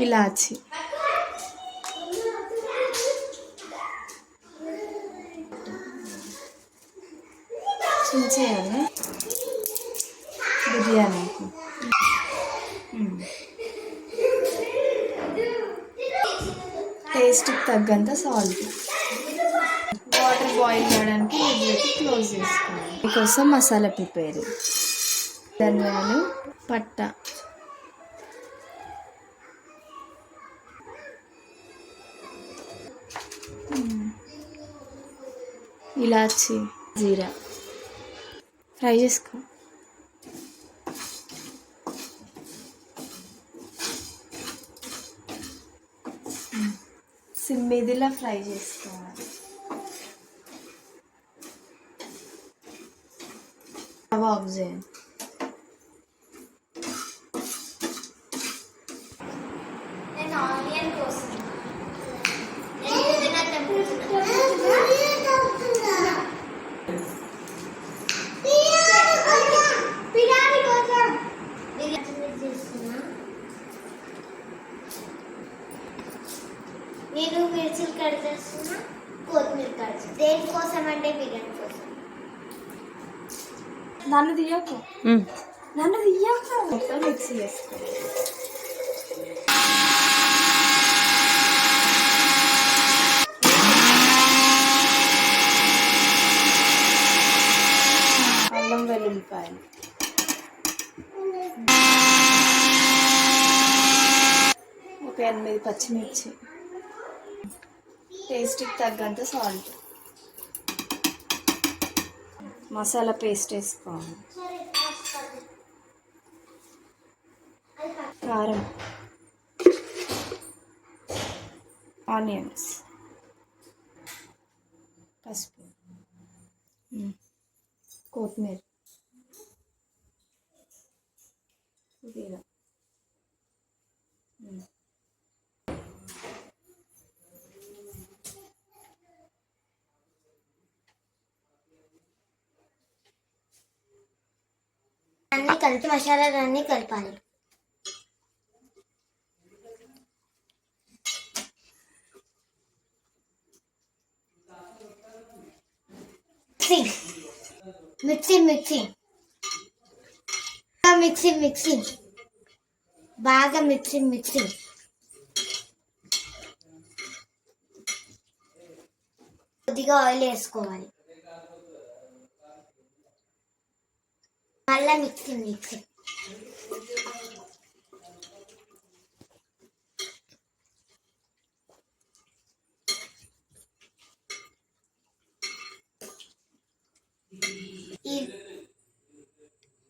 ఇలాచి. చించేయాలి. బిర్యానీకి టేస్ట్కి తగ్గంత salt. Water boil చేయడానికి పెట్టి క్లోజ్ చేసుకోవాలి మీకోసం మసాలా ప్రిపేర్. ధనియాలు పట్ట. ఇలాచి జీరా. ఫ్రై చేసుకో. సిమ్ మీదిలా ఫ్రై చేసుకోవాలి స్టవ్ ఆఫ్ చేయండి నేను ఆనియన్ కోసం నేను పుదీనా తెంపుతున్నా బిర్యానీ కోసం బిర్యానీ చేస్తున్నా నేను మిర్చిలు కట్ చేస్తున్నా కొత్తిమీర కట్ దేనికోసం అంటే బిర్యానీ నన్ను తీయకు. నన్ను తీయకు. మొత్తం మిక్సీ చేసుకోవాలి అల్లం వెల్లుల్లిపాయలు. ఒక ఎనిమిది పచ్చిమిర్చి. టేస్ట్కి తగ్గంత సాల్ట్. మసాలా పేస్ట్ వేసుకోవాలి. కారం. ఆనియన్స్. పసుపు. కొత్తిమీర. పుదీనా. అన్ని కలిపి మసాలాలన్నీ కలపాలి మిక్సీ మిక్సీ మిక్సీ మిక్సీ బాగా మిక్సీ మిక్సీ కొద్దిగా ఆయిల్ వేసుకోవాలి। మళ్ళా మిక్సీ మిక్సీ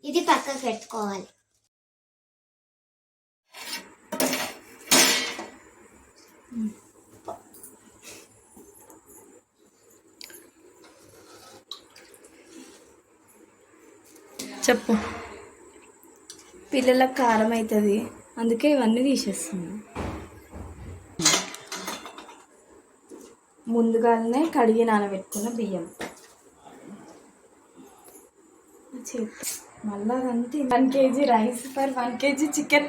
ఇది పక్కకు పెట్టుకోవాలి. చెప్పు. పిల్లలకు కారం అవుతుంది అందుకే ఇవన్నీ తీసేస్తున్నాం. ముందుగానే కడిగి నానబెట్టుకున్న బియ్యం. మళ్ళా అంతే one KG rice for one KG chicken.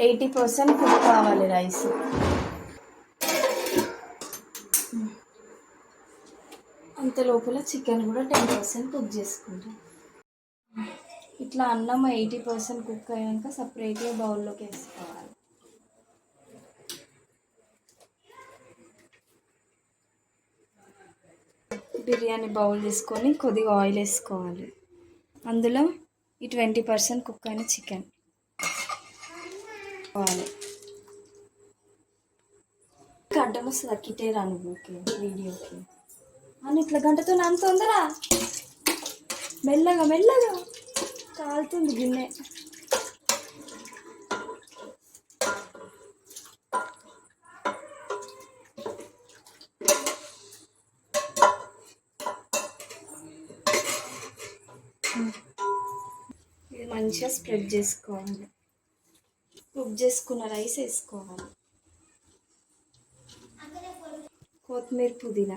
Eighty percent cook కావాలి రైస్. అంత లోపల చికెన్ కూడా టెన్ పర్సెంట్ కుక్ చేసుకుంటాం. ఇట్లా అన్నం ఎయిటీ పర్సెంట్ కుక్ అయ్యాక సపరేట్గా బౌల్లోకి వేసుకోవాలి. బిర్యానీ బౌల్ తీసుకొని కొద్దిగా ఆయిల్ వేసుకోవాలి. అందులో ఈ ట్వంటీ పర్సెంట్ కుక్ అయిన చికెన్ కావాలి గడ్డం వస్తుంది? కిటే రాను ఓకే వీడియోకి? అని ఇట్లా గంటతో అంత తొందర? మెల్లగా మెల్లగా. కాలుతుంది గిన్నె. ఇది మంచిగా స్ప్రెడ్ చేసుకోవాలి. కుక్ చేసుకున్న రైస్ వేసుకోవాలి. కొత్తిమీర పుదీనా.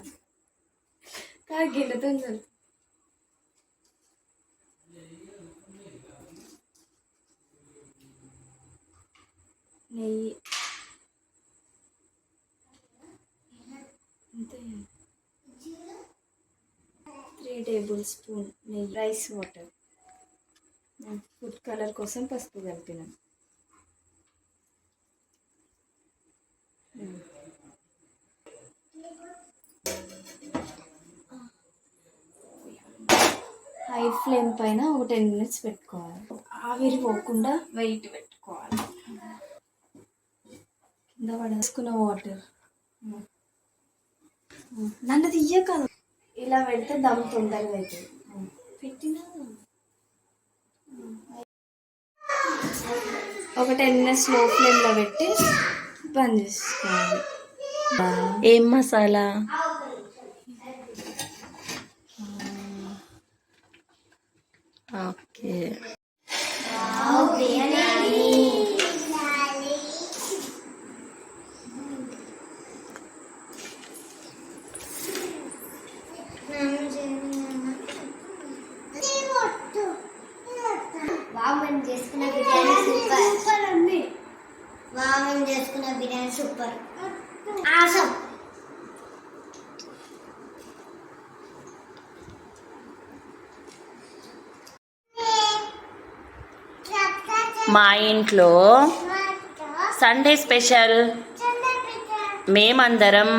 కా గిన్నెతో చాలు నెయ్యి అంతే త్రీ టేబుల్ స్పూన్ నెయ్యి రైస్ వాటర్ ఫుడ్ కలర్ కోసం పసుపు కలిపినాను హై ఫ్లేమ్ పైన ఒక టెన్ మినిట్స్ పెట్టుకోవాలి. ఆవిరి పోకుండా వెయిట్ పెట్టుకోవాలి. కింద పడేసుకున్న వాటర్. నన్ను తీయక ఇలా పెడితే దమ్ తొందరగా అవుతుంది పెట్టినా? ఒక టెన్ మినిట్స్లో ఫ్లేమ్లో పెట్టి బంద్ చేసుకోవాలి. ఏం మసాలా? Oh. మా ఇంట్లో సండే స్పెషల్ మేమందరం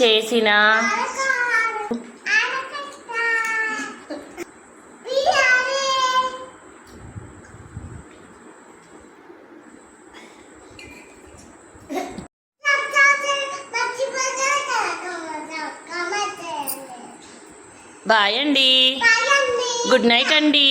చేసిన బాయ్ అండి. గుడ్ నైట్ అండి.